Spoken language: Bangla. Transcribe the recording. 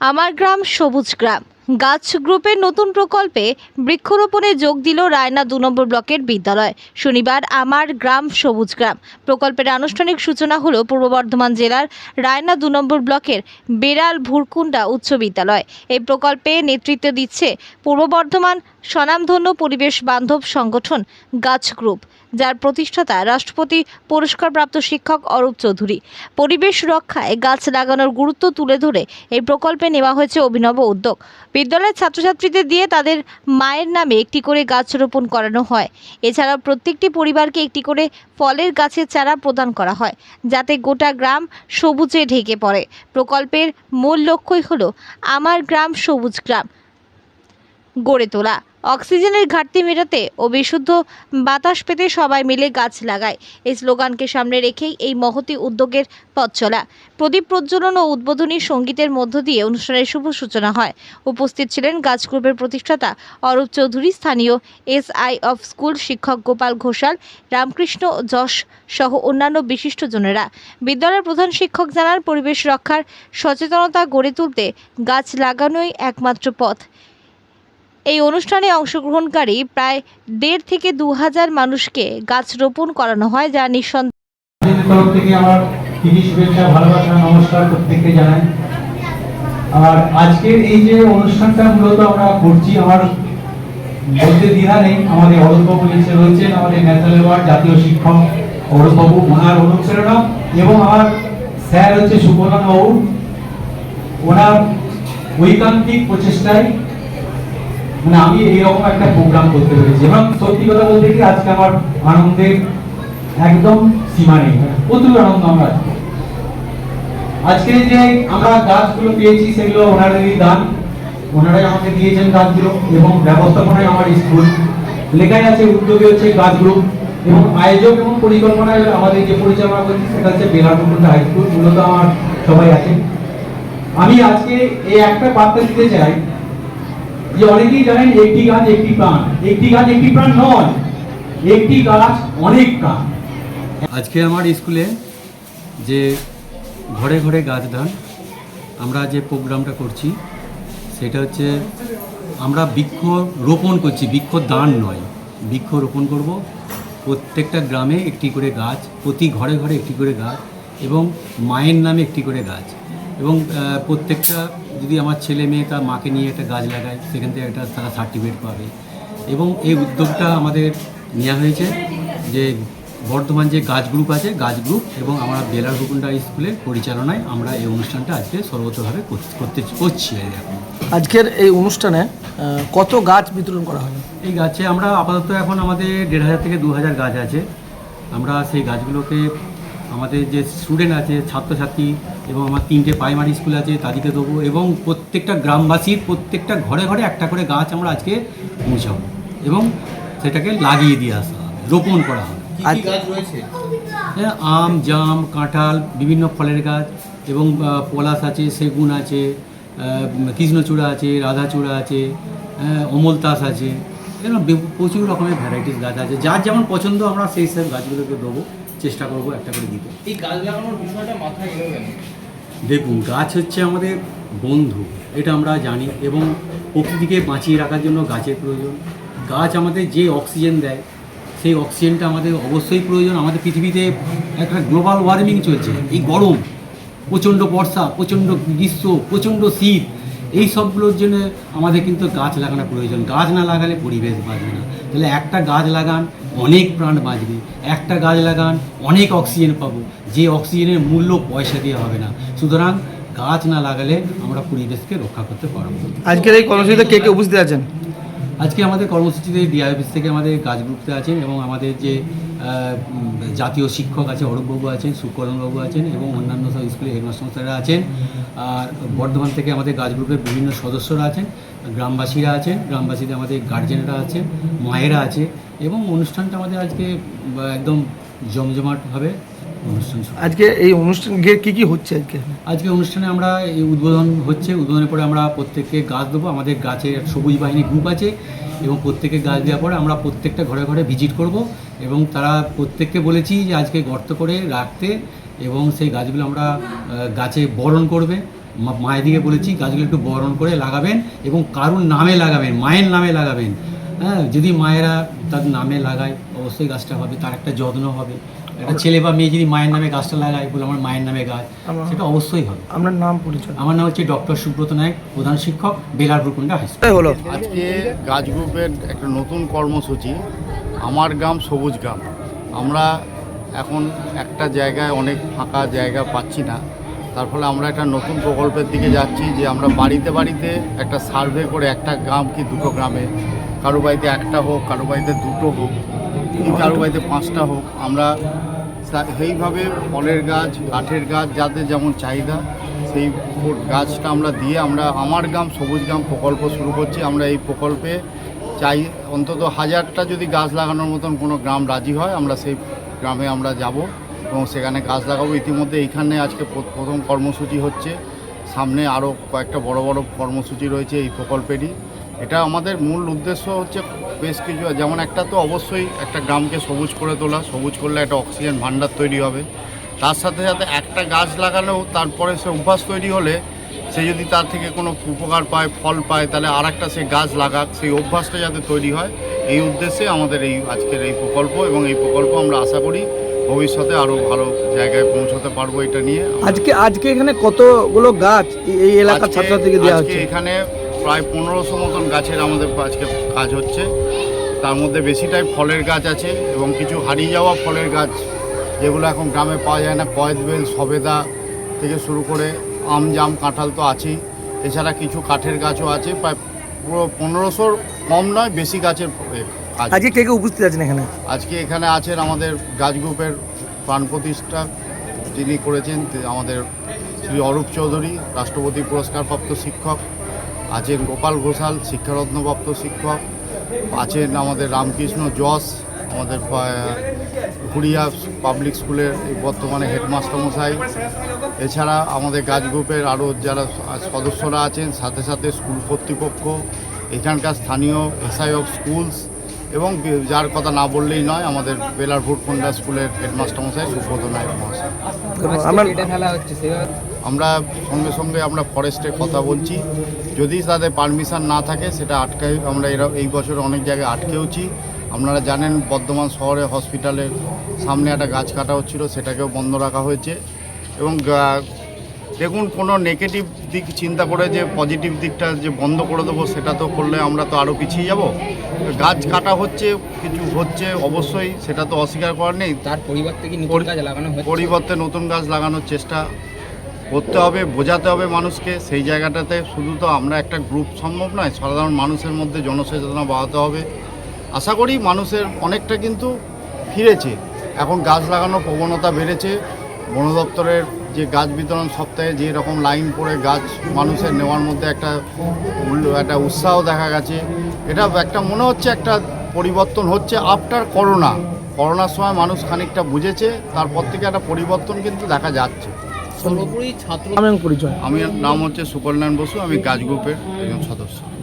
আমার গ্রাম সবুজ গ্রাম। গাছ গ্রুপের নতুন প্রকল্পে বৃক্ষরোপণে যোগ দিল রায়না দু নম্বর ব্লকের বিদ্যালয়। শনিবার আমার গ্রাম সবুজ গ্রাম। প্রকল্পের আনুষ্ঠানিক সূচনা হলো পূর্ব বর্ধমান জেলার রায়না দু নম্বর ব্লকের বেড়াল ভুরকুন্ডা উচ্চ বিদ্যালয়। এই প্রকল্পে নেতৃত্ব দিচ্ছে পূর্ব বর্ধমান স্বনামধন্য পরিবেশ বান্ধব সংগঠন গাছ গ্রুপ। যার প্রতিষ্ঠাতা রাষ্ট্রপতি, পুরস্কারপ্রাপ্ত শিক্ষক অরূপ চৌধুরী। পরিবেশ রক্ষায় গাছ লাগানোর গুরুত্ব তুলে ধরে এই প্রকল্পে নেওয়া হয়েছে অভিনব উদ্যোগ। বিদ্যালয়ের ছাত্রছাত্রীদের দিয়ে তাদের মায়ের নামে একটি করে গাছ রোপণ করানো হয়। এছাড়াও প্রত্যেকটি পরিবারকে একটি করে ফলের গাছের চারা প্রদান করা হয়, যাতে গোটা গ্রাম সবুজে ঢেকে পড়ে। প্রকল্পের মূল লক্ষ্যই হলো, আমার গ্রাম সবুজ গ্রাম গড়ে তোলা। অক্সিজেনের ঘাটতি মেটাতে ও বিশুদ্ধ বাতাস পেতে সবাই মিলে গাছ লাগায়। এই স্লোগানকে সামনে রেখেই এই মহতি উদ্যোগের পথ চলা। প্রদীপ প্রজ্বলন ও উদ্বোধনী সঙ্গীতের মধ্য দিয়ে অনুষ্ঠানের শুভ সূচনা হয়। উপস্থিত ছিলেন গাছ গ্রুপের প্রতিষ্ঠাতা অরূপ চৌধুরী, স্থানীয় এসআই অফ স্কুল শিক্ষক গোপাল ঘোষাল, রামকৃষ্ণ, যশ সহ অন্যান্য বিশিষ্টজনেরা বিদ্যালয়ের প্রধান শিক্ষক জানান, পরিবেশ রক্ষার সচেতনতা গড়ে তুলতে গাছ লাগানোই একমাত্র পথ। এই অনুষ্ঠানে অংশগ্রহণকারী প্রায় দেড় থেকে দু হাজার মানুষকে গাছ রোপণ করানো হয়, যা নিঃসন্দেহে আর আজকের এই যে অনুষ্ঠানটা মূলত আমরা করছি, আমার বলতে নেই, আমাদের অরূপবাবু রয়েছেন, আমাদের ন্যাশনাল জাতীয় শিক্ষক অরূপবাবু ওনার অনুপ্রেরণা, এবং আমার স্যার হচ্ছে সুবর্ণ বাবু। ওনার ঐকান্তিক প্রচেষ্টায় মানে আমি এইরকম একটা প্রোগ্রাম করতে পেরেছি। এবং সত্যি কথা বলতে কি, আজকে আমার আনন্দের একদম সীমা নেই। প্রচুর আনন্দ আমরা আজকে। যে আমরা গাছগুলো পেয়েছি, সেগুলো ওনাদেরই দান। ওনারাই আমাকে দিয়েছেন গাছগুলো এবং ব্যবস্থাপনায় আমার স্কুল। লেখাই আছে, উদ্যোগে হচ্ছে গাছ গ্রুপ এবং আয়োজক এবং পরিকল্পনায় আমাদের যে পরিচালনা করছি, সেটা হচ্ছে বেলারপুকুর হাই মূলত আমার সবাই আছে আমি আজকে এই একটা বার্তা দিতে চাই যে অনেকেই জানেন একটি গাছ, একটি প্রাণ। একটি গাছ, একটি প্রাণ নয়, একটি গাছ অনেক প্রাণ আজকে আমার স্কুলে যে ঘরে ঘরে গাছ দান, আমরা যে প্রোগ্রামটা করছি, সেটা হচ্ছে আমরা বৃক্ষ রোপণ করছি, বৃক্ষ দান নয়, বৃক্ষ রোপণ করব। প্রত্যেকটা গ্রামে একটি করে গাছ, প্রতি ঘরে ঘরে একটি করে গাছ, এবং মায়ের নামে একটি করে গাছ, এবং প্রত্যেকটা যদি আমার ছেলে মেয়ে তার মাকে নিয়ে একটা গাছ লাগায় সেখান থেকে একটা তারা সার্টিফিকেট পাবে। এবং এই উদ্যোগটা আমাদের নেওয়া হয়েছে যে বর্তমান যে গাছ গ্রুপ আছে গাছ গ্রুপ এবং আমরা বেলার হুকুন্ডা স্কুলের পরিচালনায় আমরা এই অনুষ্ঠানটা আজকে সর্বতভাবে করতে করছি এখন। আজকের এই অনুষ্ঠানে কত গাছ বিতরণ করা হয় এই গাছে আমরা আপাতত এখন আমাদের দেড় হাজার থেকে দু হাজার গাছ আছে। আমরা সেই গাছগুলোকে আমাদের যে স্টুডেন্ট আছে ছাত্রছাত্রী এবং আমার তিনটে প্রাইমারি স্কুল আছে তাদেরকে দেবো এবং প্রত্যেকটা গ্রামবাসীর প্রত্যেকটা ঘরে ঘরে একটা করে গাছ আমরা আজকে পৌঁছাবো এবং সেটাকে লাগিয়ে দিয়ে আসা হবে রোপণ করা হবে। হ্যাঁ আম জাম কাঁঠাল বিভিন্ন ফলের গাছ এবং পলাশ আছে সেগুন আছে কৃষ্ণচূড়া আছে রাধাচূড়া আছে হ্যাঁ, অমলতাস আছে এরকম প্রচুর রকমের ভ্যারাইটিস গাছ আছে। যার যেমন পছন্দ আমরা সেই সব গাছগুলোকে দেবো। চেষ্টা করব একটা করে দিতে। এই গাছ লাগানোর বিষয়টা মাথায় এলো কেন? দেখুন গাছ হচ্ছে আমাদের বন্ধু এটা আমরা জানি এবং প্রকৃতিকে বাঁচিয়ে রাখার জন্য গাছের প্রয়োজন। গাছ আমাদের যে অক্সিজেন দেয় সেই অক্সিজেনটা আমাদের অবশ্যই প্রয়োজন। আমাদের পৃথিবীতে একটা গ্লোবাল ওয়ার্মিং চলছে এই গরম প্রচণ্ড বর্ষা প্রচণ্ড গ্রীষ্ম প্রচণ্ড শীত এই সবগুলোর জন্য আমাদের কিন্তু গাছ লাগানো প্রয়োজন। গাছ না লাগালে পরিবেশ বাঁচবে না। তাহলে একটা গাছ লাগান অনেক প্রাণ বাঁচবে। একটা গাছ লাগান অনেক অক্সিজেন পাবো। যে অক্সিজেনের মূল্য পয়সা দিয়ে হবে না। সুতরাং গাছ না লাগালে আমরা পরিবেশকে রক্ষা করতে পারব। আজকের এই কর্মসূচিতে কে কে উপস্থিত আছেন? আজকে আমাদের কর্মসূচিতে ডিআই অফিস থেকে আমাদের গাছ গ্রুপতে আছেন এবং আমাদের যে জাতীয় শিক্ষক আছে অরূপবাবু আছেন সুকরণবাবু আছেন এবং অন্যান্য সব স্কুলের হেডমাস্টাররা আছেন। আর বর্ধমান থেকে আমাদের গাছ গ্রুপের বিভিন্ন সদস্যরা আছেন। গ্রামবাসীরা আছেন গ্রামবাসীদের আমাদের গার্জেনরা আছে মায়েরা আছে এবং অনুষ্ঠানটা আমাদের আজকে একদম জমজমাটভাবে অনুষ্ঠান আজকে এই অনুষ্ঠান গিয়ে কি কি হচ্ছে আজকে? আজকে অনুষ্ঠানে আমরা এই উদ্বোধন হচ্ছে উদ্বোধনের পরে আমরা প্রত্যেককে গাছ দেবো আমাদের গাছের সবুজ বাহিনী গ্রুপ আছে এবং প্রত্যেকে গাছ দেওয়ার পরে আমরা প্রত্যেকটা ঘরে ঘরে ভিজিট করব এবং তারা প্রত্যেককে বলেছি যে আজকে গর্ত করে রাখতে এবং সেই গাছগুলো আমরা গাছে বরণ করবে। মায়েদিকে বলেছি গাছগুলো একটু বরণ করে লাগাবেন এবং কারুর নামে লাগাবেন মায়ের নামে লাগাবেন। হ্যাঁ যদি মায়েরা তার নামে লাগায় অবশ্যই গাছটা হবে তার একটা যত্ন হবে। একটা ছেলে বা মেয়ে যদি মায়ের নামে গাছটা লাগায় বলে আমার মায়ের নামে গাছ সেটা অবশ্যই হবে। আপনার নাম পরিচয়। আমার নাম হচ্ছে ডক্টর সুব্রত নায়ক প্রধান শিক্ষক বেলার কুন্ডা হাই স্কুল। হলো। আজকে গাছ গ্রুপের একটা নতুন কর্মসূচি আমার গ্রাম সবুজ গ্রাম। আমরা এখন একটা জায়গায় অনেক ফাঁকা জায়গা পাচ্ছি না। তার ফলে আমরা একটা নতুন প্রকল্পের দিকে যাচ্ছি যে আমরা বাড়িতে বাড়িতে একটা সার্ভে করে একটা গ্রাম কি দুটো গ্রামে, কারও বাড়িতে একটা হোক, কারও বাড়িতে দুটো হোক, কি কারও বাড়িতে পাঁচটা হোক, আমরা সেইভাবে ফলের গাছ, কাঠের গাছ, যাদের যেমন চাহিদা, সেই গাছটা আমরা দিয়ে আমরা আমার গ্রাম, সবুজ গ্রাম প্রকল্প শুরু করছি। আমরা এই প্রকল্পে চাই অন্তত হাজারটা যদি গাছ লাগানোর মতন কোনো গ্রাম রাজি হয়, আমরা সেই গ্রামে আমরা যাব। এবং সেখানে গাছ লাগাবো ইতিমধ্যে। এইখানে আজকে প্রথম কর্মসূচি হচ্ছে। সামনে আরও কয়েকটা বড় বড় কর্মসূচি রয়েছে এই প্রকল্পেরই। এটা আমাদের মূল উদ্দেশ্য হচ্ছে বেশ কিছু, যেমন একটা তো অবশ্যই একটা গ্রামকে সবুজ করে তোলা। সবুজ করলে একটা অক্সিজেন ভাণ্ডার তৈরি হবে। তার সাথে সাথে একটা গাছ লাগালেও তারপরে সে অভ্যাস তৈরি হলে সে যদি তার থেকে কোনো উপকার পায়, ফল পায়, তাহলে আর একটা সে গাছ লাগাক, সেই অভ্যাসটা যাতে তৈরি হয়। এই উদ্দেশ্যে আমাদের এই আজকের এই প্রকল্প এবং এই প্রকল্প আমরা আশা করি ভবিষ্যতে আরও ভালো জায়গায় পৌঁছতে পারব এটা নিয়ে। আজকে আজকে এখানে কতগুলো গাছ এই- এলাকার ছাত্রছাত্রীকে দেওয়া হচ্ছে? এখানে প্রায় পনেরোশো মতন গাছের আমাদের আজকে কাজ হচ্ছে। তার মধ্যে বেশিটাই ফলের গাছ আছে এবং কিছু হারিয়ে যাওয়া ফলের গাছ যেগুলো এখন গ্রামে পাওয়া যায় না। কয়েদ বেল সবেদা থেকে শুরু করে আম জাম কাঁঠাল তো আছেই। এছাড়া কিছু কাঠের গাছও আছে। প্রায় পুরো পনেরোশোর কম নয় বেশি গাছের আজকে কে কে উপস্থিত আছেন এখানে? আজকে এখানে আছেন আমাদের গাছ গ্রুপের প্রাণ প্রতিষ্ঠা যিনি করেছেন আমাদের শ্রী অরূপ চৌধুরী রাষ্ট্রপতি পুরস্কারপ্রাপ্ত শিক্ষক আছেন গোপাল ঘোষাল শিক্ষারত্নপ্রাপ্ত শিক্ষক আছেন আমাদের রামকৃষ্ণ যশ আমাদের ঘুরিয়া পাবলিক স্কুলের এই বর্তমানে হেডমাস্টার মশাই এছাড়া আমাদের গাছ গ্রুপের আরও যারা সদস্যরা আছেন সাথে সাথে স্কুল কর্তৃপক্ষ এখানকার স্থানীয় এসআই অফ স্কুলস এবং যার কথা না বললেই নয় আমাদের বেলার ভোটকন্ডা স্কুলের হেডমাস্টার মশাই সুব্রত নায়ক মহাশয়। আমরা সঙ্গে সঙ্গে আমরা ফরেস্টে কথা বলছি। যদি তাদের পারমিশন না থাকে সেটা আটকাই আমরা এরা এই বছর অনেক জায়গায় আটকেওছি। আপনারা জানেন বর্ধমান শহরে হসপিটালের সামনে একটা গাছ কাটা হচ্ছিল সেটাকেও বন্ধ রাখা হয়েছে। এবং দেখুন কোনো নেগেটিভ দিক চিন্তা করে যে পজিটিভ দিকটা যে বন্ধ করে দেবো সেটা তো করলে আমরা তো আরও পিছিয়ে যাব। গাছ কাটা হচ্ছে কিছু হচ্ছে অবশ্যই সেটা তো অস্বীকার করার নেই। তার পরিবর্তে কি নতুন গাছ লাগানো পরিবর্তে নতুন গাছ লাগানোর চেষ্টা করতে হবে বোঝাতে হবে মানুষকে। সেই জায়গাটাতে শুধু তো আমরা একটা গ্রুপ সম্ভব নয় সাধারণ মানুষের মধ্যে জনসচেতনা বাড়াতে হবে। আশা করি মানুষের অনেকটা কিন্তু ফিরেছে। এখন গাছ লাগানোর প্রবণতা বেড়েছে বন দপ্তরের যে গাছ বিতরণ সপ্তাহে যে রকম লাইন পড়ে গাছ মানুষের নেওয়ার মধ্যে একটা উল্ল- একটা উৎসাহ দেখা গেছে। এটা একটা মনে হচ্ছে একটা পরিবর্তন হচ্ছে আফটার করোনা করোনার সময় মানুষ খানিকটা বুঝেছে তারপর থেকে একটা পরিবর্তন কিন্তু দেখা যাচ্ছে। সর্বোপরি ছাত্র নাম পরিচয়। আমি নাম হচ্ছে সুকল্যাণ বসু আমি গাছ গ্রুপের একজন সদস্য।